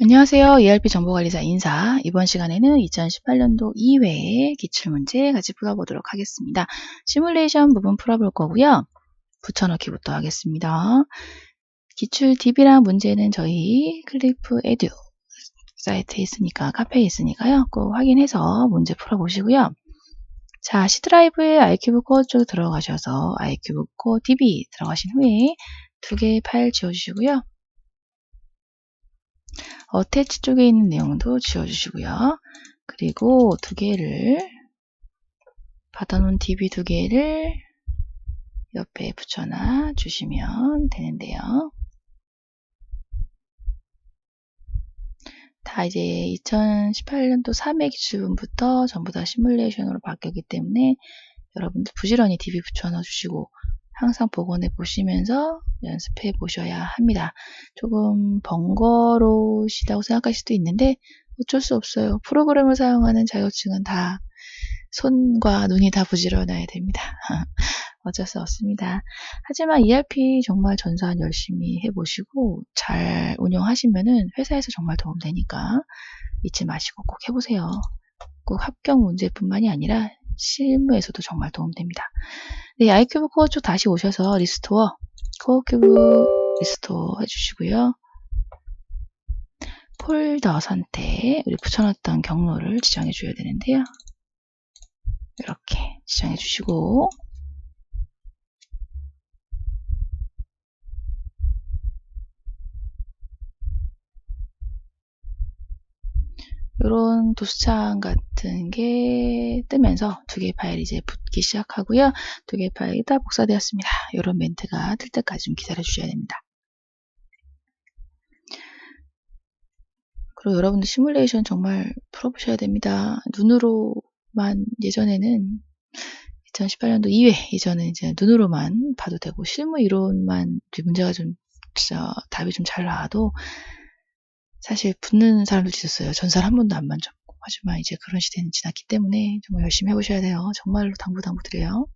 안녕하세요. ERP 정보관리사 인사. 이번 시간에는 2018년도 2회 기출문제 같이 풀어보도록 하겠습니다. 시뮬레이션 부분 풀어볼 거고요. 붙여넣기부터 하겠습니다. 기출 DB랑 문제는 저희 클리프 에듀 사이트에 있으니까 카페에 있으니까요. 꼭 확인해서 문제 풀어보시고요. 자, C드라이브에 i큐브 코어 쪽 들어가셔서 i큐브 코어 DB 들어가신 후에 두 개의 파일 지워주시고요. 어태치 쪽에 있는 내용도 지워주시고요. 그리고 두 개를 받아놓은 DB 두 개를 옆에 붙여놔 주시면 되는데요. 다 이제 2018년도 3회 기출분부터 전부 다 시뮬레이션으로 바뀌었기 때문에 여러분들 부지런히 DB 붙여넣어 주시고 항상 복원해 보시면서 연습해 보셔야 합니다. 조금 번거로우시다고 생각하실 수도 있는데 어쩔 수 없어요. 프로그램을 사용하는 자격증은 다 손과 눈이 다 부지런해야 됩니다. 어쩔 수 없습니다. 하지만 ERP 정말 전산 열심히 해보시고 잘 운영하시면은 회사에서 정말 도움되니까 잊지 마시고 꼭 해보세요. 꼭 합격 문제뿐만이 아니라 실무에서도 정말 도움됩니다. 네, 아이큐브 코어 쪽 다시 오셔서 리스토어, 코어 큐브 리스토어 해주시고요. 폴더 선택, 우리 붙여놨던 경로를 지정해 줘야 되는데요. 이렇게 지정해 주시고 이런 도수창 같은 게 뜨면서 두 개의 파일이 이제 붙기 시작하고요. 두 개의 파일이 다 복사되었습니다. 이런 멘트가 틀 때까지 좀 기다려 주셔야 됩니다. 그리고 여러분들 시뮬레이션 정말 풀어보셔야 됩니다. 눈으로만 예전에는 2018년도 2회 이전에 이제 눈으로만 봐도 되고 실무 이론만 문제가 좀 답이 좀 잘 나와도 사실 붙는 사람도 있었어요. 전설 한 번도 안 만졌고. 하지만 이제 그런 시대는 지났기 때문에 정말 열심히 해보셔야 돼요. 정말로 당부 당부드려요.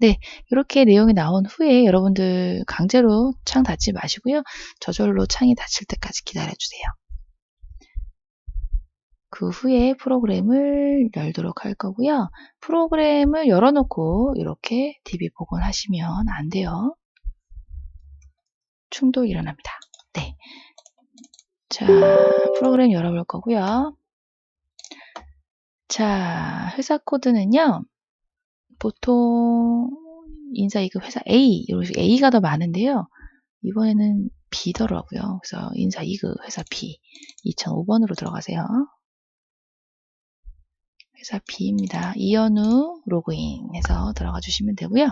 네, 이렇게 내용이 나온 후에 여러분들 강제로 창 닫지 마시고요. 저절로 창이 닫힐 때까지 기다려주세요. 그 후에 프로그램을 열도록 할 거고요. 프로그램을 열어놓고 이렇게 DB 복원하시면 안 돼요. 충돌 일어납니다. 네. 자, 프로그램 열어볼 거고요. 자, 회사 코드는요. 보통 인사이급 회사 A, 이런 식으로 A가 더 많은데요. 이번에는 B더라고요. 그래서 인사이급 회사 B, 2005번으로 들어가세요. 회사 B입니다. 이연우 로그인 해서 들어가 주시면 되고요.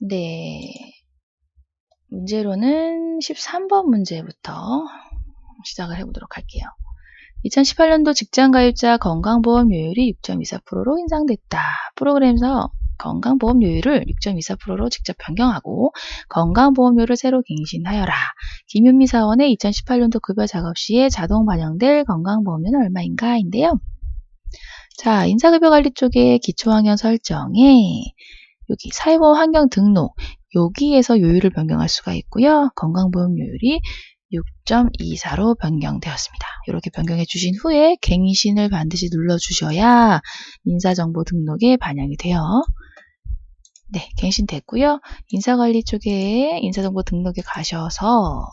네. 문제로는 13번 문제부터 시작을 해보도록 할게요. 2018년도 직장가입자 건강보험료율이 6.24%로 인상됐다. 프로그램에서 건강보험료율을 6.24%로 직접 변경하고 건강보험료를 새로 갱신하여라. 김윤미 사원의 2018년도 급여 작업 시에 자동 반영될 건강보험료는 얼마인가? 인데요. 자, 인사급여 관리 쪽에 기초환경 설정에 여기 사회보험 환경 등록 여기에서 요율을 변경할 수가 있고요. 건강보험료율이 6.24로 변경되었습니다. 이렇게 변경해 주신 후에 갱신을 반드시 눌러 주셔야 인사정보 등록에 반영이 돼요. 네, 갱신 됐고요. 인사관리 쪽에 인사정보 등록에 가셔서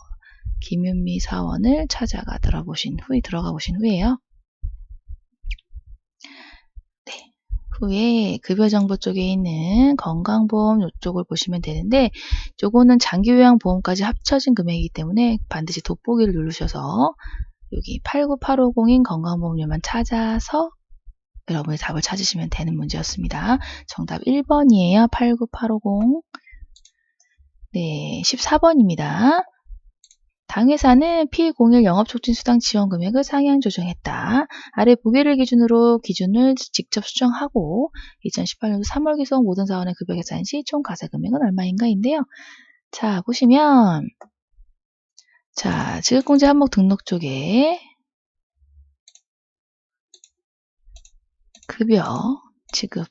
김윤미 사원을 찾아가 들어보신 후에 들어가 보신 후에요. 후에 급여정보 쪽에 있는 건강보험 이쪽을 보시면 되는데 요거는 장기요양보험까지 합쳐진 금액이기 때문에 반드시 돋보기를 누르셔서 여기 89850인 건강보험료만 찾아서 여러분의 답을 찾으시면 되는 문제였습니다. 정답 1번이에요. 89850 네, 14번입니다. 당회사는 P01 영업촉진수당 지원 금액을 상향 조정했다. 아래 보기를 기준으로 기준을 직접 수정하고 2018년도 3월 기속 모든 사원의 급여 계산 시 총 가사 금액은 얼마인가인데요. 자, 보시면 자, 지급공제 항목 등록 쪽에 급여 지급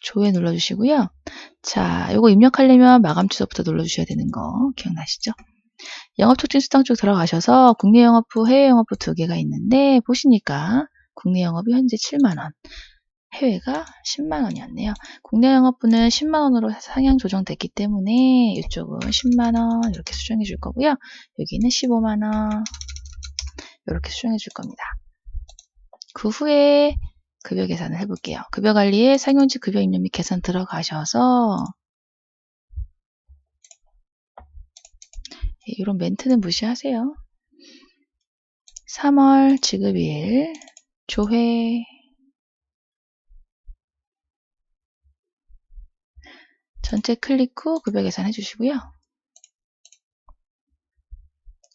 조회 눌러주시고요. 자, 요거 입력하려면 마감 취소부터 눌러주셔야 되는 거 기억나시죠? 영업촉진 수당 쪽 들어가셔서 국내 영업부, 해외 영업부 두 개가 있는데 보시니까 국내 영업이 현재 7만 원, 해외가 10만 원이었네요. 국내 영업부는 10만 원으로 상향 조정됐기 때문에 이쪽은 10만 원 이렇게 수정해 줄 거고요. 여기는 15만 원 이렇게 수정해 줄 겁니다. 그 후에 급여 계산을 해볼게요. 급여 관리에 상용직 급여 입력 및 계산 들어가셔서 이런 멘트는 무시하세요. 3월 지급일 조회 전체 클릭 후 급여 계산해 주시고요.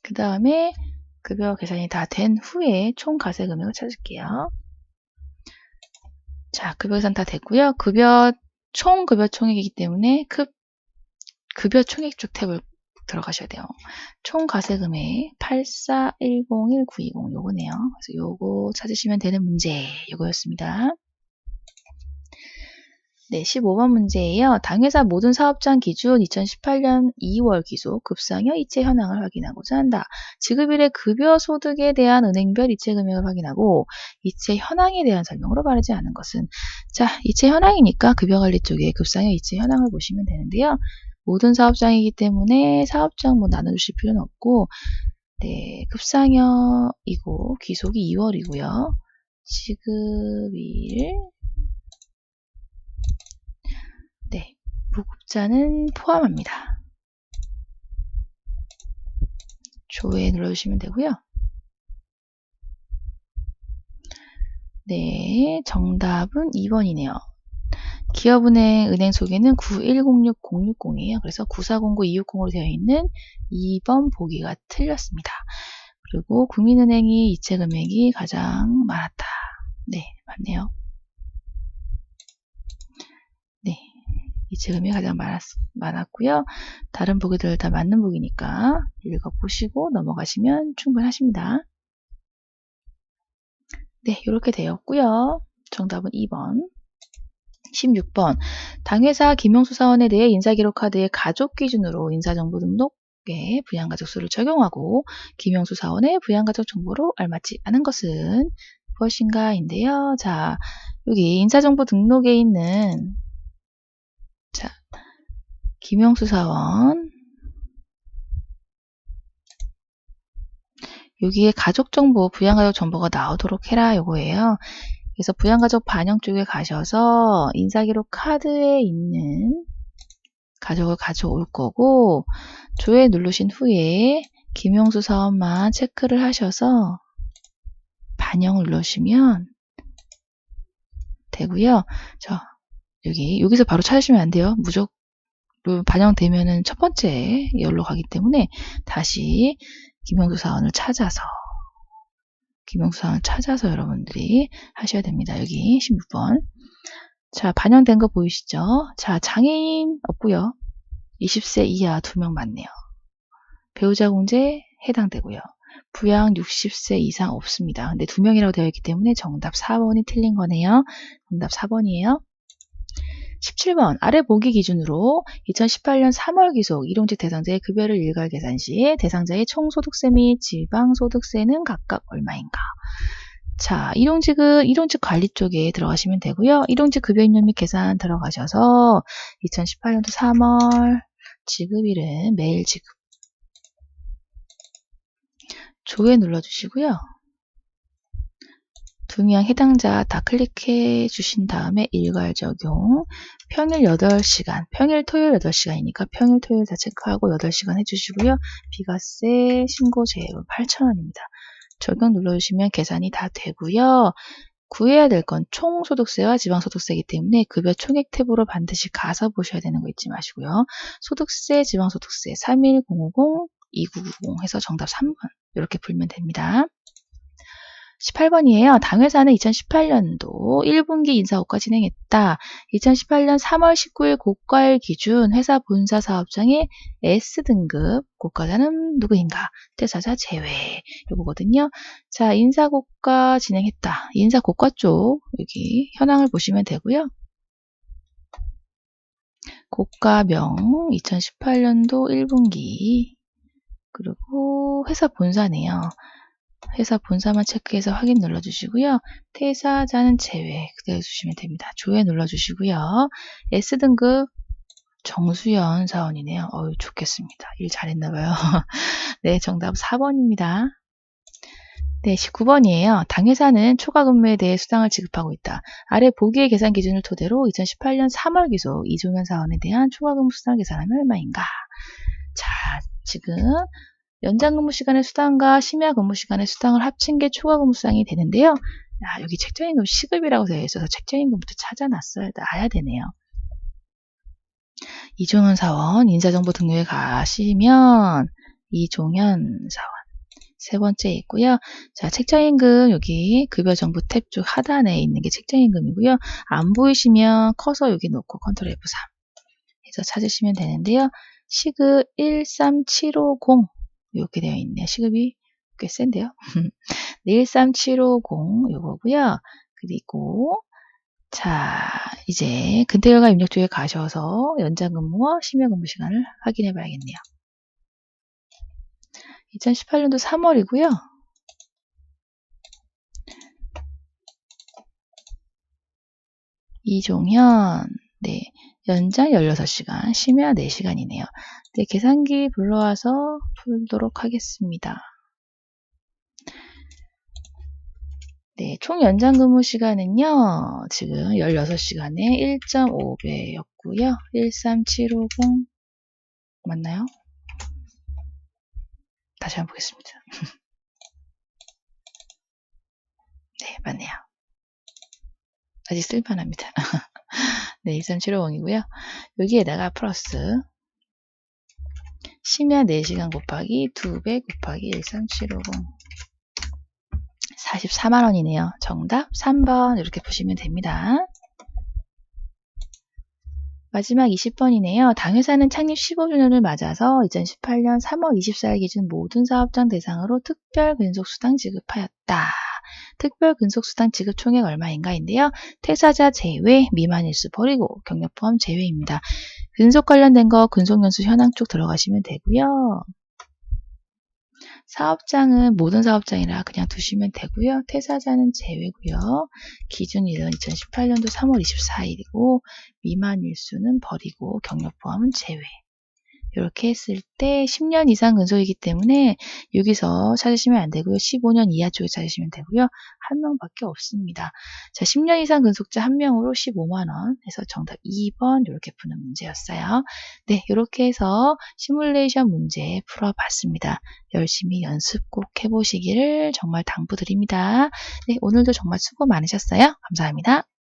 그 다음에 급여 계산이 다 된 후에 총 가세 금액을 찾을게요. 자, 급여 계산 다 됐고요. 급여 총 급여 총액이기 때문에 급 급여 총액 쪽 탭을 들어가셔야 돼요. 총 가세 금액 84101,920 요거네요. 그래서 요거 찾으시면 되는 문제 요거였습니다. 네, 15번 문제예요. 당회사 모든 사업장 기준 2018년 2월 기속 급상여 이체 현황을 확인하고자 한다. 지급일의 급여 소득에 대한 은행별 이체 금액을 확인하고 이체 현황에 대한 설명으로 바르지 않은 것은 자, 이체 현황이니까 급여 관리 쪽에 급상여 이체 현황을 보시면 되는데요. 모든 사업장이기 때문에 사업장 뭐 나눠주실 필요는 없고 네, 급상여이고 기속이 2월이고요. 지급일 네, 무급자는 포함합니다. 조회 눌러주시면 되고요. 네, 정답은 2번이네요. 기업은행 은행 소개는 9106-060이에요. 그래서 9409-260으로 되어 있는 2번 보기가 틀렸습니다. 그리고 국민은행이 이체 금액이 가장 많았다. 네, 맞네요. 네, 이체 금액이 가장 많았, 많았고요. 다른 보기들 다 맞는 보기니까 읽어보시고 넘어가시면 충분하십니다. 네, 이렇게 되었고요. 정답은 2번. 16번 당회사 김용수 사원에 대해 인사기록 카드의 가족 기준으로 인사정보 등록 에 부양가족 수를 적용하고 김용수 사원의 부양가족 정보로 알맞지 않은 것은 무엇인가인데요. 자, 여기 인사정보 등록에 있는 자, 김용수 사원 여기에 가족정보, 부양가족 정보가 나오도록 해라 요거예요. 그래서 부양가족 반영 쪽에 가셔서 인사기록 카드에 있는 가족을 가져올 거고 조회 누르신 후에 김용수 사원만 체크를 하셔서 반영을 누르시면 되고요. 저 여기 여기서 바로 찾으시면 안 돼요. 무조건 반영되면은 첫 번째 열로 가기 때문에 다시 김용수 사원을 찾아서 김영수상을 찾아서 여러분들이 하셔야 됩니다. 여기 16번. 자, 반영된 거 보이시죠? 자, 장애인 없고요. 20세 이하 2명 맞네요. 배우자 공제 해당되고요. 부양 60세 이상 없습니다. 근데 2명이라고 되어 있기 때문에 정답 4번이 틀린 거네요. 정답 4번이에요. 17번 아래 보기 기준으로 2018년 3월 기속 일용직 대상자의 급여를 일괄 계산 시 대상자의 총소득세 및 지방소득세는 각각 얼마인가? 자, 일용직은 일용직 관리 쪽에 들어가시면 되고요. 일용직 급여 입력 및 계산 들어가셔서 2018년도 3월 지급일은 매일 지급 조회 눌러주시고요. 두명 해당자 다 클릭해 주신 다음에 일괄 적용. 평일 8시간. 평일 토요일 8시간이니까 평일 토요일 다 체크하고 8시간 해주시고요. 비과세 신고 제외금 8,000원입니다. 적용 눌러주시면 계산이 다 되고요. 구해야 될 건 총소득세와 지방소득세이기 때문에 급여 총액 탭으로 반드시 가서 보셔야 되는 거 잊지 마시고요. 소득세 지방소득세 31050 2990 해서 정답 3번. 이렇게 풀면 됩니다 18번이에요. 당회사는 2018년도 1분기 인사고과 진행했다. 2018년 3월 19일 고가일 기준 회사 본사 사업장의 S등급 고가자는 누구인가? 퇴사자 제외. 이거거든요. 자, 인사고과 진행했다. 인사고과 쪽 여기 현황을 보시면 되고요. 고가명 2018년도 1분기 그리고 회사 본사네요. 회사 본사만 체크해서 확인 눌러주시고요. 퇴사자는 제외 그대로 주시면 됩니다. 조회 눌러주시고요. S등급 정수연 사원이네요. 어유 좋겠습니다. 일 잘했나봐요. 네, 정답 4번입니다. 네, 19번이에요. 당회사는 초과 근무에 대해 수당을 지급하고 있다. 아래 보기의 계산 기준을 토대로 2018년 3월 기소 이종현 사원에 대한 초과 근무 수당을 계산하면 얼마인가? 자, 지금 연장 근무 시간의 수당과 심야 근무 시간의 수당을 합친 게 초과 근무 수당이 되는데요. 야, 여기 책정임금 시급이라고 되어 있어서 책정임금부터 찾아놨어야 야 되네요. 이종현 사원 인사정보 등록에 가시면 이종현 사원 세 번째 있고요. 자, 책정임금 여기 급여 정보 탭 쪽 하단에 있는 게 책정임금이고요. 안 보이시면 커서 여기 놓고 컨트롤 F3 해서 찾으시면 되는데요. 시급 13750 이렇게 되어 있네요. 시급이 꽤 센데요. 13750 요거고요. 그리고 자, 이제 근태결과 입력 쪽에 가셔서 연장 근무와 심야 근무 시간을 확인해 봐야겠네요. 2018년도 3월이고요. 이종현, 네, 연장 16시간, 심야 4시간이네요. 네, 계산기 불러와서 풀도록 하겠습니다. 네, 총 연장 근무 시간은요, 지금 16시간에 1.5배였고요. 13750 맞나요? 다시 한번 보겠습니다. 네, 맞네요. 아직 쓸만합니다. 네, 13750이고요. 여기에다가 플러스 심야 4시간 곱하기 2배 곱하기 13750 44만원이네요. 정답 3번 이렇게 보시면 됩니다. 마지막 20번이네요. 당회사는 창립 15주년을 맞아서 2018년 3월 24일 기준 모든 사업장 대상으로 특별 근속수당 지급하였다. 특별 근속수당 지급 총액 얼마인가인데요. 퇴사자 제외, 미만 일수 버리고 경력 포함 제외입니다. 근속 관련된 거 근속연수 현황 쪽 들어가시면 되고요. 사업장은 모든 사업장이라 그냥 두시면 되고요. 퇴사자는 제외고요. 기준일은 2018년도 3월 24일이고 미만 일수는 버리고 경력 포함은 제외. 이렇게 했을 때 10년 이상 근속이기 때문에 여기서 찾으시면 안 되고요. 15년 이하 쪽에 찾으시면 되고요. 한 명밖에 없습니다. 자, 10년 이상 근속자 한 명으로 15만 원 해서 정답 2번 이렇게 푸는 문제였어요. 네, 이렇게 해서 시뮬레이션 문제 풀어봤습니다. 열심히 연습 꼭 해보시기를 정말 당부드립니다. 네, 오늘도 정말 수고 많으셨어요. 감사합니다.